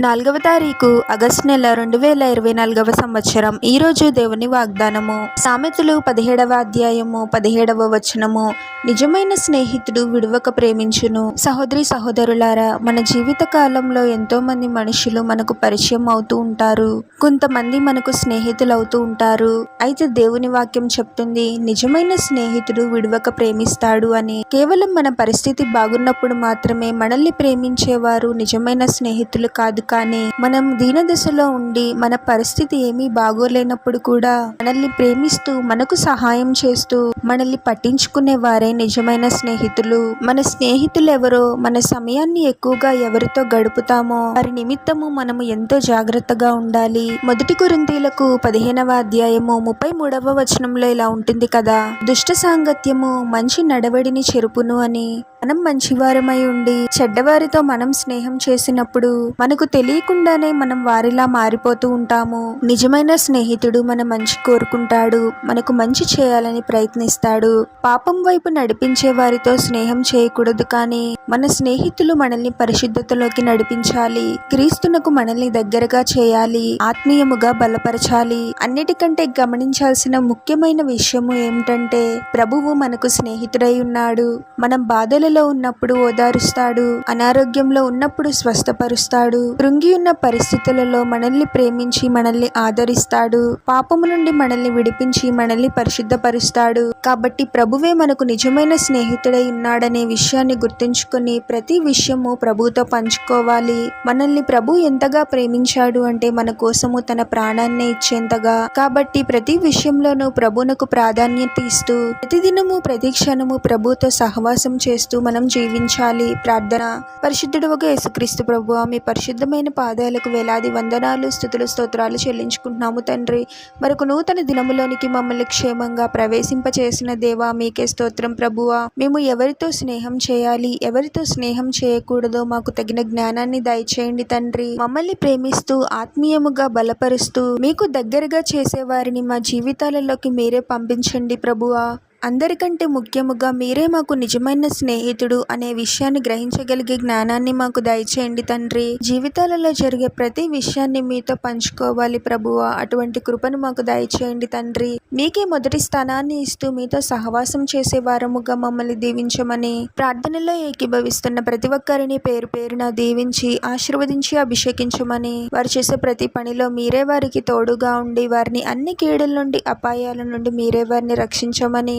నాలుగవ తారీఖు ఆగస్టు నెల రెండు వేల ఇరవై నాలుగవ సంవత్సరం. ఈరోజు దేవుని వాగ్దానము. సామెతలు పదిహేడవ అధ్యాయము పదిహేడవ వచనము. నిజమైన స్నేహితుడు విడువక ప్రేమించును. సహోదరి సహోదరులారా మన జీవిత కాలంలో ఎంతో మంది మనుషులు మనకు పరిచయం అవుతూ ఉంటారు. కొంతమంది మనకు స్నేహితులు అవుతూ ఉంటారు. అయితే దేవుని వాక్యం చెప్తుంది నిజమైన స్నేహితుడు విడువక ప్రేమిస్తాడు అని. కేవలం మన పరిస్థితి బాగున్నప్పుడు మాత్రమే మనల్ని ప్రేమించేవారు నిజమైన స్నేహితులు కాదు కానీ మనం దీనదశలో ఉండి మన పరిస్థితి ఏమీ బాగోలేనప్పుడు కూడా మనల్ని ప్రేమిస్తూ మనకు సహాయం చేస్తూ మనల్ని పట్టించుకునే వారే నిజమైన స్నేహితులు. మన స్నేహితులు ఎవరో మన సమయాన్ని ఎక్కువగా ఎవరితో గడుపుతామో వారి నిమిత్తము మనము ఎంతో జాగ్రత్తగా ఉండాలి. మొదటి కురింతీలకు పదిహేనవ అధ్యాయము ముప్పై మూడవ వచనంలో ఇలా ఉంటుంది కదా. దుష్ట సాంగత్యము మంచి నడవడిని చెరుపును అని. మనం మంచివారమై ఉండి చెడ్డవారితో మనం స్నేహం చేసినప్పుడు మనకు తెలియకుండానే మనం వారిలా మారిపోతూ ఉంటాము. నిజమైన స్నేహితుడు మన మంచి కోరుకుంటాడు. మనకు మంచి చేయాలని ప్రయత్నిస్తాడు. పాపం వైపు నడిపించే వారితో స్నేహం చేయకూడదు కానీ మన స్నేహితులు మనల్ని పరిశుద్ధతలోకి నడిపించాలి. క్రీస్తునకు మనల్ని దగ్గరగా చేయాలి. ఆత్మీయముగా బలపరచాలి. అన్నిటికంటే గమనించాల్సిన ముఖ్యమైన విషయము ఏమిటంటే ప్రభువు మనకు స్నేహితుడై ఉన్నాడు. మనం బాధలలో ఉన్నప్పుడు ఓదారుస్తాడు. అనారోగ్యంలో ఉన్నప్పుడు స్వస్థపరుస్తాడు. కృంగి ఉన్న పరిస్థితులలో మనల్ని ప్రేమించి మనల్ని ఆదరిస్తాడు. పాపము నుండి మనల్ని విడిపించి మనల్ని పరిశుద్ధపరుస్తాడు. కాబట్టి ప్రభువే మనకు నిజమైన స్నేహితుడై ఉన్నాడనే విషయాన్ని గుర్తుంచుకొని ప్రతి విషయము ప్రభుతో పంచుకోవాలి. మనల్ని ప్రభు ఎంతగా ప్రేమించాడు అంటే మన కోసము తన ప్రాణాన్నే ఇచ్చేంతగా. కాబట్టి ప్రతి విషయంలోనూ ప్రభునకు ప్రాధాన్యత ఇస్తూ ప్రతిదినము ప్రతి క్షణము ప్రభుతో సహవాసం చేస్తూ మనం జీవించాలి. ప్రార్థన. పరిశుద్ధుడు ఒక యేసుక్రీస్తు ప్రభు మీ పరిశుద్ధమైన పాదాలకు వేలాది వందనాలు స్థుతులు స్తోత్రాలు చెల్లించుకుంటున్నాము తండ్రి. మరొక నూతన దినములోనికి మమ్మల్ని క్షేమంగా చేసిన దేవా మీకే స్తోత్రం ప్రభువా. మేము ఎవరితో స్నేహం చేయాలి ఎవరితో స్నేహం చేయకూడదో మాకు తగిన జ్ఞానాన్ని దయచేయండి తండ్రి. మమ్మల్ని ప్రేమిస్తూ ఆత్మీయముగా బలపరుస్తూ మీకు దగ్గరగా చేసేవారిని మా జీవితాలలోకి మీరే పంపించండి ప్రభువా. అందరికంటే ముఖ్యముగా మీరే మాకు నిజమైన స్నేహితుడు అనే విషయాన్ని గ్రహించగలిగే జ్ఞానాన్ని మాకు దయచేయండి తండ్రి. జీవితాలలో జరిగే ప్రతి విషయాన్ని మీతో పంచుకోవాలి ప్రభువా. అటువంటి కృపను మాకు దయచేయండి తండ్రి. మీకే మొదటి స్థానాన్ని ఇస్తూ మీతో సహవాసం చేసే వారముగా మమ్మల్ని దీవించమని ప్రార్థనలో ఏకీభవిస్తున్న ప్రతి ఒక్కరిని పేరు పేరున దీవించి ఆశీర్వదించి అభిషేకించమని వారు చేసే ప్రతి పనిలో మీరే వారికి తోడుగా ఉండి వారిని అన్ని కీడుల నుండి అపాయాల నుండి మీరే వారిని రక్షించమని